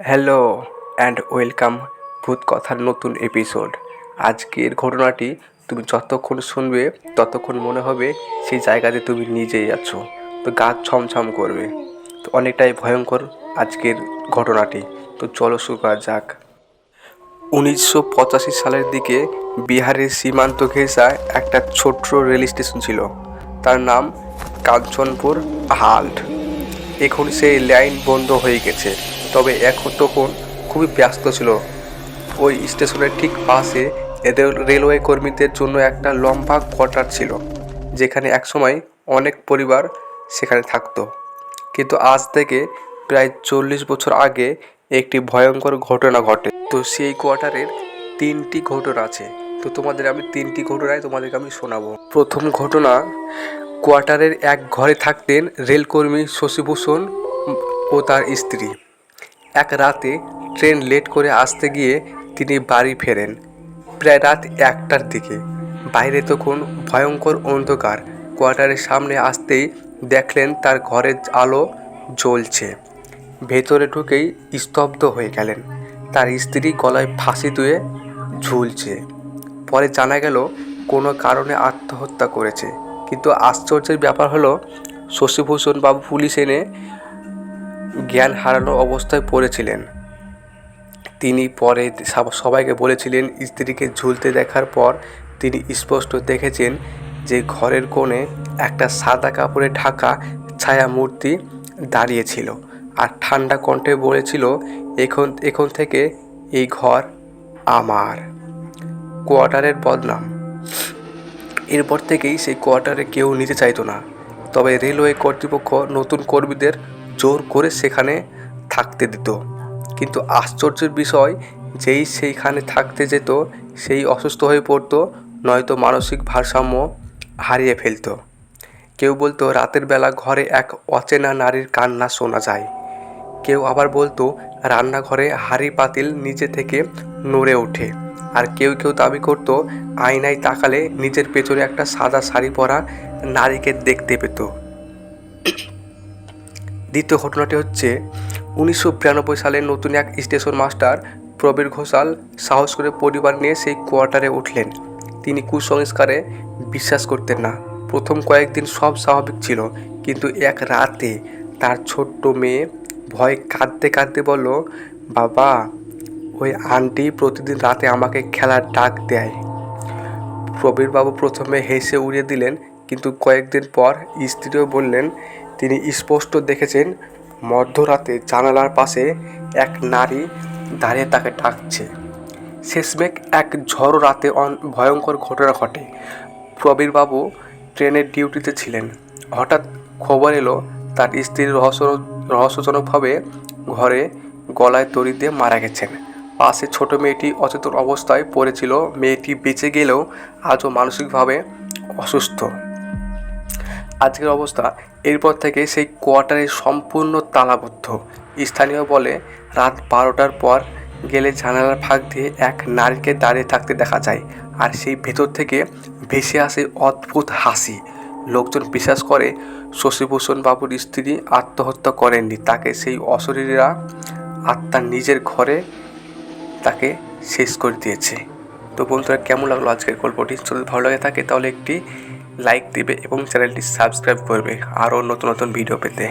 Hello and welcome ভূত কথার নতুন এপিসোড আজকের ঘটনাটি তুমি যতক্ষণ শুনবে, ততক্ষণ মনে হবে সেই জায়গাতে তুমি নিজেই আছো। তো গা ছমছম করবে। তো অনেকটাই ভয়ঙ্কর আজকের ঘটনাটি। তো চলো শুরু করা যাক। উনিশশো পঁচাশি সালের দিকে বিহারের সীমান্ত ঘেঁষা একটা ছোট্ট রেল স্টেশন ছিল। তার নাম কাঞ্চনপুর হাল্ট। এখন সেই লাইন বন্ধ হয়ে গেছে। তবে এখন তখন খুবই ব্যস্ত ছিল। ওই স্টেশনের ঠিক পাশে এদের রেলওয়ে কর্মীদের জন্য একটা লম্বা কোয়ার্টার ছিল, যেখানে একসময় অনেক পরিবার সেখানে থাকতো। কিন্তু আজ থেকে প্রায় চল্লিশ বছর আগে একটি ভয়ঙ্কর ঘটনা ঘটে। তো সেই কোয়ার্টারের তিনটি ঘটনা আছে। তো তোমাদের আমি তিনটি ঘটনায় তোমাদেরকে আমি শোনাবো। প্রথম ঘটনা, কোয়ার্টারের এক ঘরে থাকতেন রেলকর্মী শশীভূষণ ও তার স্ত্রী। এক রাতে ট্রেন লেট করে আসতে গিয়ে তিনি বাড়ি ফেরেন। প্রায় রাত একটার দিকে। বাইরে তখন ভয়ঙ্কর অন্ধকার। কোয়ার্টারের সামনে আসতেই দেখলেন তার ঘরের আলো জ্বলছে। ভেতরে ঢুকেই স্তব্ধ হয়ে গেলেন। তার স্ত্রী গলায় ফাঁসি দিয়ে ঝুলছে। পরে জানা গেল, কোনো কারণে আত্মহত্যা করেছে। কিন্তু আশ্চর্যের ব্যাপার হলো, শশীভূষণ বাবু পুলিশ এনে জ্ঞান হারানো অবস্থায় পড়েছিলেন। তিনি পরে সব- সবাইকে বলেছিলেন, স্ত্রীকে ঝুলতে দেখার পর তিনি স্পষ্ট দেখেছেন যে ঘরের কোণে একটা সাদা কাপড়ে ঢাকা ছায়া মূর্তি দাঁড়িয়েছিল আর ঠান্ডা কণ্ঠে বলেছিল, এখন এখন থেকে এই ঘর আমার। কোয়ার্টারের বদনাম। এরপর থেকেই সেই কোয়ার্টারে কেউ নিতে চাইতো না। তবে রেলওয়ে কর্তৃপক্ষ নতুন কর্মীদের জোর করে সেখানে থাকতে দিত। কিন্তু আশ্চর্যের বিষয়, যেই সেইখানে থাকতে যেত, সেই অসুস্থ হয়ে পড়তো, নয়তো মানসিক ভারসাম্য হারিয়ে ফেলতো। কেউ বলতো, রাতের বেলা ঘরে এক অচেনা নারীর কান্না শোনা যায়। কেউ আবার বলতো, রান্নাঘরে হাড়ি পাতিল নিচে থেকে নড়ে ওঠে। আর কেউ কেউ দাবি করতো, আয়নায় তাকালে নিজের পেছনে একটা সাদা শাড়ি পরা নারীকে দেখতে পেত। দ্বিতীয় ঘটনাটি হচ্ছে উনিশশো বিরানব্বই সালে নতুন এক স্টেশন মাস্টার প্রবীর ঘোষাল সাহস করে পরিবার নিয়ে সেই কোয়ার্টারে উঠলেন। তিনি কুসংস্কারে বিশ্বাস করতেন না। প্রথম কয়েকদিন সব স্বাভাবিক ছিল, কিন্তু এক রাতে তার ছোট্ট মেয়ে ভয় কাঁদতে কাঁদতে বলল, বাবা, ওই আন্টি প্রতিদিন রাতে আমাকে খেলার ডাক দেয়। প্রবীরবাবু প্রথমে হেসে উড়িয়ে দিলেন, কিন্তু কয়েকদিন পর স্ত্রীও বললেন তিনি স্পষ্ট দেখেছেন, মধ্যরাতে জানালার পাশে এক নারী দাঁড়িয়ে তাকে ডাকছে। শেষমেক এক ঝড়ো রাতে অন- ভয়ঙ্কর ঘটনা ঘটে। প্রবীরবাবু ট্রেনের ডিউটিতে ছিলেন। হঠাৎ খবর এলো, তার স্ত্রীর রহস্য রহস্যজনকভাবে ঘরে গলায় দড়ি দিয়ে মারা গেছেন। পাশে ছোট মেয়েটি অচেতন অবস্থায় পড়েছিল। মেয়েটি বেঁচে গেলেও আজও মানসিকভাবে অসুস্থ। আজকের অবস্থা এরপর থেকে সেই কোয়ার্টারে সম্পূর্ণ তালাবদ্ধ। স্থানীয় বলে রাত বারোটার পর গেলে জানালার ফাঁক দিয়ে এক নারীকে দাঁড়িয়ে থাকতে দেখা যায় আর সেই ভেতর থেকে ভেসে আসে অদ্ভুত হাসি। লোকজন বিশ্বাস করে শশীভূষণ বাবুর স্ত্রী আত্মহত্যা করেননি। তাকে সেই অশরীরীরা আত্মার নিজের ঘরে তাকে শেষ করে দিয়েছে। তো বন্ধুরা, কেমন লাগল আজকের গল্পটি? যদি ভালো লাগে থাকে তাহলে একটি লাইক দেবে এবং চ্যানেলটি সাবস্ক্রাইব করবে। আরও নতুন নতুন ভিডিও পেতে।